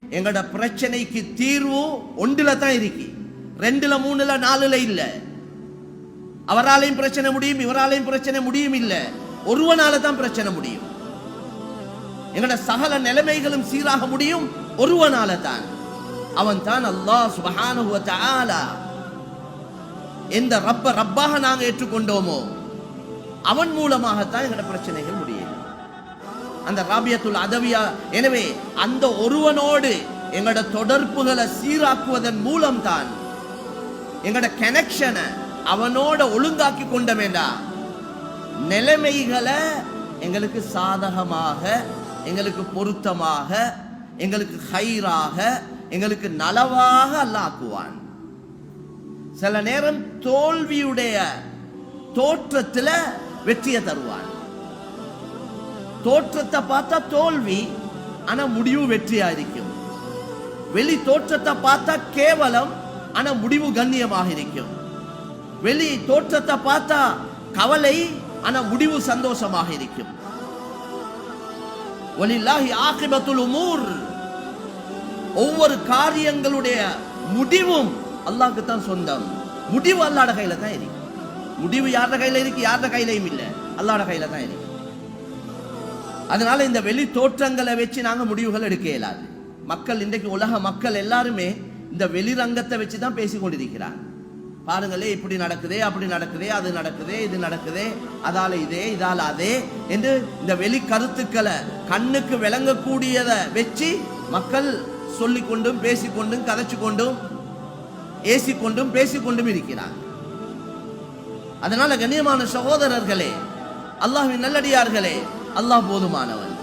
எங்களோட பிரச்சனைக்கு தீர்வு ஒன்றுல தான் இருக்கு. ரெண்டுல மூணுல நாலுல இல்ல. அவராலையும் பிரச்சனை முடியும் இவராலையும் பிரச்சனை முடியும் இல்ல. ஒருவனால தான் பிரச்சனை முடியும். எங்களோட சகல நிலைமைகளும் சீராக முடியும் ஒருவனால தான். அவன் தான் அல்லாஹ் சுபஹானஹு தஆலா. எந்த ரப்ப ரப்பாக நாங்க ஏற்றுக்கொண்டோமோ அவன் மூலமாகத்தான் எங்களோட பிரச்சனைகள் முடியும். அந்த ராபியத்துல் அதவியா. எனவே அந்த ஒருவனோடு எங்களோட தொடர்புகளை சீராக்குவதன் மூலம் தான் எங்களோட கனெக்ஷனை அவனோட ஒழுங்காக்கி கொண்ட வேண்டாம் நிலைமைகளை எங்களுக்கு சாதகமாக எங்களுக்கு பொருத்தமாக எங்களுக்கு ஹைராக எங்களுக்கு நலவாக அல்லாக்குவான் சில நேரம் தோல்வியுடைய தோற்றத்தில் வெற்றியை தருவான். தோற்றத்தை பார்த்தா தோல்வி ஆனா முடிவு வெற்றியா இருக்கும் வெளி தோற்றத்தை பார்த்தா கேவலம் ஆனா முடிவு கண்ணியமாக இருக்கும். வெளி தோற்றத்தை பார்த்தா கவலை ஆனா முடிவு சந்தோஷமாக இருக்கும். வலில்லாஹி ஆகிபத்துல் உமூர். ஒவ்வொரு காரியங்களுடைய முடிவும் அல்லாஹ்க்கு தான் சொந்தம். முடிவு அல்லாட கையில தான் இருக்கு. முடிவு யாரோட கையில இருக்கு? யாரோட கையிலையும் இல்ல. அல்லாட கையில தான் இருக்கு. அதனால இந்த வெளி தோற்றங்களை வச்சு நாங்கள் முடிவுகள் எடுக்க இயலாது. மக்கள் இன்றைக்கு உலக மக்கள் எல்லாருமே இந்த வெளிரங்கத்தை வச்சு தான் பேசி கொண்டிருக்கிறாங்க பாருங்களே இப்படி நடக்குதே அப்படி நடக்குதே அது நடக்குதே இது நடக்குதே அதால இதே இதால அதே என்று இந்த வெளி கருத்துக்களை கண்ணுக்கு விளங்கக்கூடியதை வச்சு மக்கள் சொல்லிக்கொண்டும் பேசிக்கொண்டும் கதைச்சு கொண்டும் ஏசிக்கொண்டும் பேசிக்கொண்டும் இருக்கிறாங்க. அதனால கண்ணியமான சகோதரர்களே அல்லாஹின் நல்லடியார்களே அல்லாஹ் போதுமானவன்.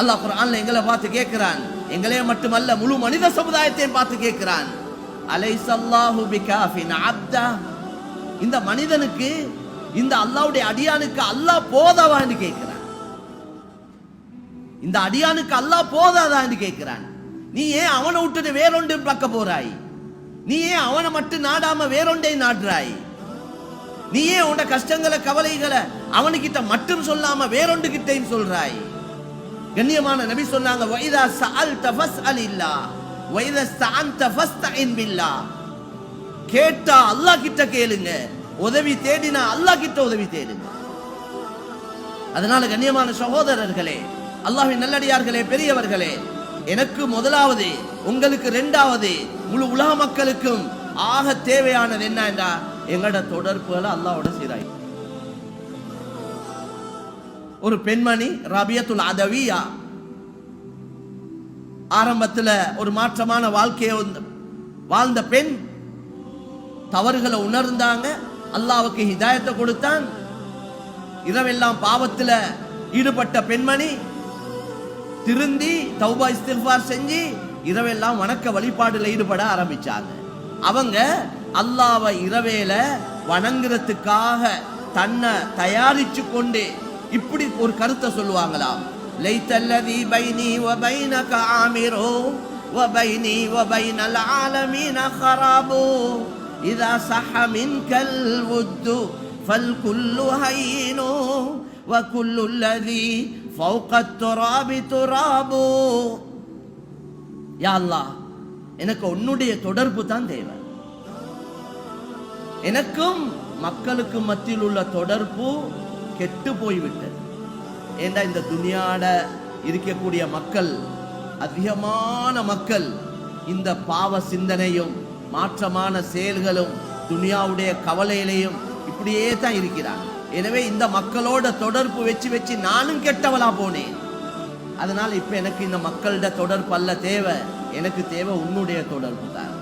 அல்லாஹ் குரான்ல எங்களை பார்த்து கேட்கிறான். எங்களே மட்டுமல்ல முழு மனித சமுதாயத்தையும் பார்த்து கேட்கிறான். அலைசல்லாஹு பிகாஃபின் அப்தா. இந்த மனிதனுக்கு இந்த அல்லாவுடைய அடியானுக்கு அல்லாஹ் போதாவான்னு கேட்கிறான். இந்த அடியானுக்கு அல்லாஹ் போதாதான்னு கேட்கிறான். நீ ஏன் அவனை விட்டுட்டு வேறொன்று பார்க்க போறாய்? நீ ஏன் அவனை மட்டும் நாடாம வேறொன்றை நாடுறாய்? நீ ஏன் உன்ட கஷ்டங்களை கவலைகளை அவனுக்கிட்ட மட்டும் சொல்லாம வேறொன்று கிட்டையும் சொல்றாய். கண்ணியமான நபி சொன்னாங்க வைதா சஅல்த ஃபஸ்அல் இல்லா வைதா ஸ்தஅன்த ஃபஸ்தஇன் பில்லா. கேட்டா அல்லாஹ் கிட்ட கேளுங்க உதவி தேடினா அல்லாஹ் கிட்ட உதவி தேடுங்க. அதனால கண்ணியமான சகோதரர்களே அல்லாஹின் நல்லடியார்களே பெரியவர்களே எனக்கு முதலாவது உங்களுக்கு ரெண்டாவது முழு உலக மக்களுக்கும் ஆக தேவையானது என்ன என்றா எங்களோட தொடர்புகளை அல்லாவோட சீராய் ஒரு பெண்மணி ரபியத்துல் அதவியா ஆரம்பத்துல ஒரு மாற்றமான வாழ்க்கையை வந்து- வாழ்ந்த பெண் தவறுகளை உணர்ந்தாங்க அல்லாவுக்கு ஹிதாயத்தை கொடுத்தான். இரவெல்லாம் பாவத்துல ஈடுபட்ட பெண்மணி திருந்தி தௌபா இஸ்திஃபார் செஞ்சு இரவெல்லாம் வணக்க வழிபாடுல ஈடுபட ஆரம்பிச்சாங்க. அவங்க அல்லாவை இரவேல வணங்குறதுக்காக தன்னை தயாரிச்சு கொண்டு இப்படி ஒரு கருத்தை சொல்லுவாங்களாம் லைத்தல்லதி பைனி வ பைனக ஆமிரோ வ பைனி வ பைனல் ஆலமீன ஹராபோ இதா சஹ மின்கல் உத்து ஃபல் குல்லு ஹைனோ வ குல்லுல்லதி ஃபௌகத் துராபி துராபோ. யா அல்லாஹ் எனக்கு உன்னுடைய தொடர்பு தான் தேவன். எனக்கும் மக்களுக்கும் மத்தியில் உள்ள தொடர்பு கெட்டு போய்விட்டது. ஏண்டா இந்த துனியாட இருக்கக்கூடிய மக்கள் அதிகமான மக்கள் இந்த பாவ சிந்தனையும் மாற்றமான செயல்களும் துனியாவுடைய கவலையிலையும் இப்படியே தான் இருக்கிறார் எனவே இந்த மக்களோட தொடர்பு வச்சு வச்சு நானும் கெட்டவளா போனேன். அதனால் இப்ப எனக்கு இந்த மக்களோட தொடர்பு அல்ல தேவை. எனக்கு தேவை உன்னுடைய தொடர்பு தான்.